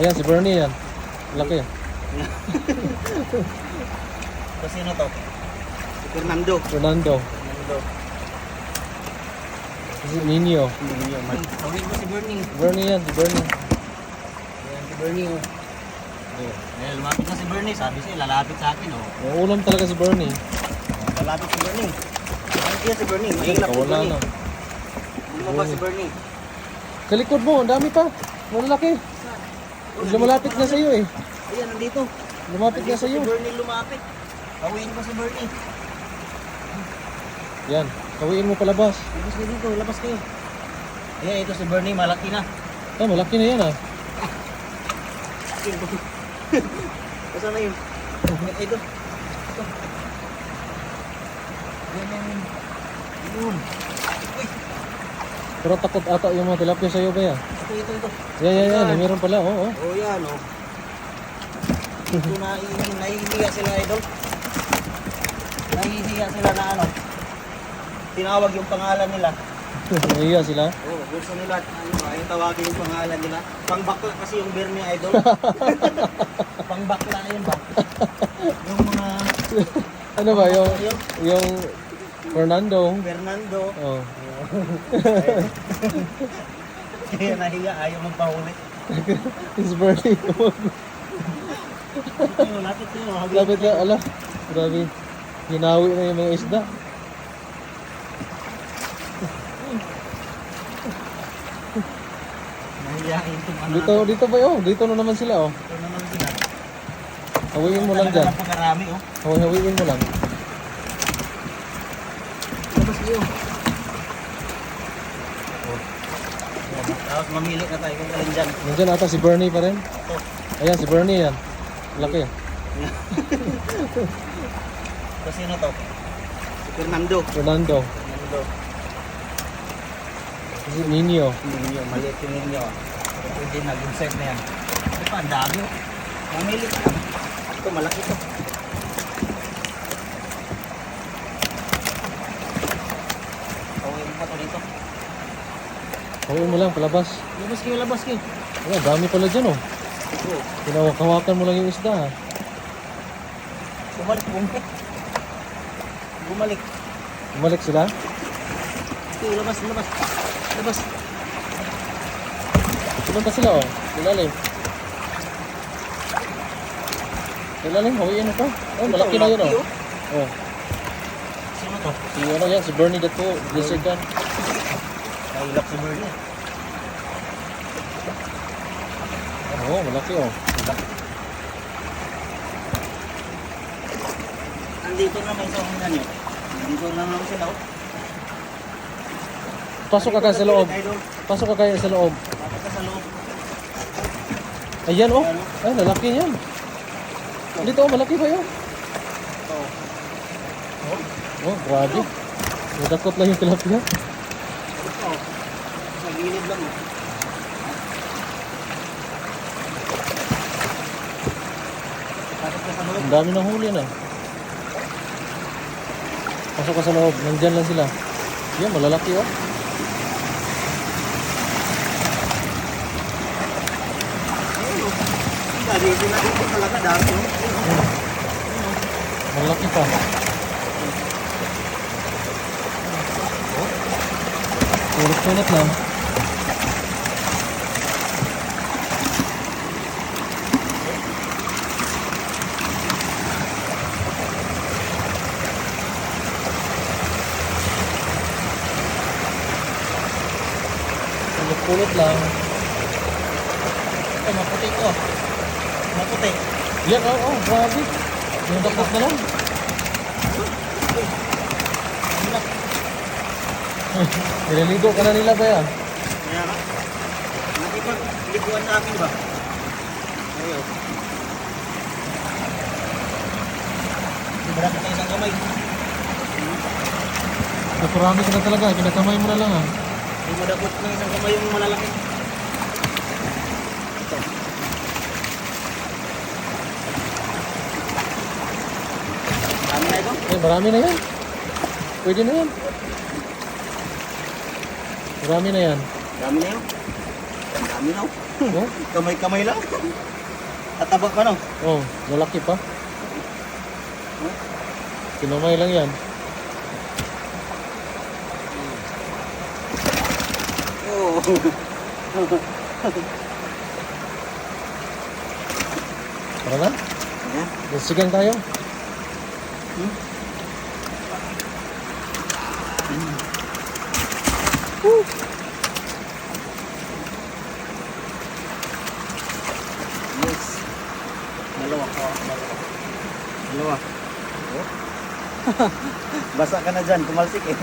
Ayan, si Bernie yan. Laki. So, sino to? Si Fernando. Fernando. Fernando. Si Nino. Tawin mo si Bernie. Bernie yan, si Bernie. Ayan si Bernie oh. Eh, lumapit na si Bernie. Sabi siya, lalapit sa akin oh. Uulam talaga si Bernie. Lalapit si Bernie. Kaya si Bernie? Mahilap si kawala Bernie. na. Hindi mo ba si Bernie? Kalikod mo, ang dami pa. Malalaki. Lumalapit na sa iyo eh. Ayan, nandito. Lumapit na sa iyo. Si Bernie lumapit. Tawin mo si Bernie. Yan, kawiin mo palabas. Labas kayo dito, labas kayo. Ayan, ito si Bernie, malaki na. Ah, malaki na yan ah. Saan na yun? Ito. Ito. Yan, yan, yan. Yun. Pero takot ata yung mga tilapia sa iyo ba yan? ito, ito, ito. Yan, yan, yan. Meron pala, oo. Oh, Oh, yan, oh. Ito na, nahihiya sila, idol. Nahihiya sila na ano. Tinawag yung pangalan nila. Nahiya sila. Oh, gusto nila, ano, ay tawagin yung pangalan nila. Pangbakla kasi yung Bernie Idol. Pangbakla yun ba? Yung mga Ano ba, yung yung Fernando. Fernando. Oh. Kaya nahiya, ayaw magpahuli. It's. Ito, lapit hagis Lapit na, ala. Grabe. Hinawi na yung mga isda. Nahiyain itong. Dito, dito ba yun? Dito na naman sila, oh. Ito naman sila. Hawiin mo lang dyan. Oh. Hawi, hawiin mo lang. Kayo. Tapos mamili na tayo kung alin dyan. Nandiyan ata si Bernie pa rin. Ayan, si Bernie yan. Laki. Ito sino to? Si Fernando. Fernando. Fernando. Si Nino. Ninyo, maliit yung. Ito din, nag-insert na yan. Ito ang dami. Mamili ka. Ito, malaki to. Tawin mo pa to dito. Hawiin mo lang, palabas. Labas kayo, labas kayo. Ayan, dami pala dyan, oh. Ito, Kinawak-hawakan mo lang yung isda, ha. bumalik, bumalik. Bumalik. Bumalik sila. Ito, labas, labas. Labas. Punta sila, oh. Ilalim. Ilalim, hawiin mo pa. Oh, malaki na yun, oh. Oh. Sino to? Si ano yan, si Bernie Dato, Blizzard yan. Nahilap si Bernie. Oo, oh, malaki, oh. Andito na may isang ano nyo. Andito na naman sila. oh. Pasok ka kaya sa loob. Pasok ka kaya sa loob. Dapat ka sa loob. Ayan, oh. Ay, lalaki yan. Dito, oh, malaki pa yun. Ito. Oh, grabe. Nadakot lang yung tilapia. Gilid lang. oh. Loob. Ang dami ng huli na. Pasok ka sa loob. Nandyan lang sila. Yan, malalaki, oh. Oh. Oh. Malaki pa. Tulot-tulot lang. Tulot-tulot lang. Ito, maputi ito. Maputi. Yan, oh, oh, grabe. Yung dakot na lang. Nililigo ka na nila ba yan? Kaya nga. Nakipagliguan sa akin ba? Ayun. Sobrang sa isang kamay. Nakurami ka na talaga, kinakamay mo na lang ah. Hindi madakot ng isang kamay yung malalaki. Ito. Dami na ito. Eh, marami na yan. Pwede na yan. Marami na yan. Dami na yun. Dami na. oh. Kamay-kamay lang. Tataba pa no? oh, malaki pa. Kinamay lang yan. Tara na. Ayan. Dasigan tayo. Yes. Dalawa ko. Dalawa. Dalawa. Oh. Basa ka na dyan, tumalsik eh.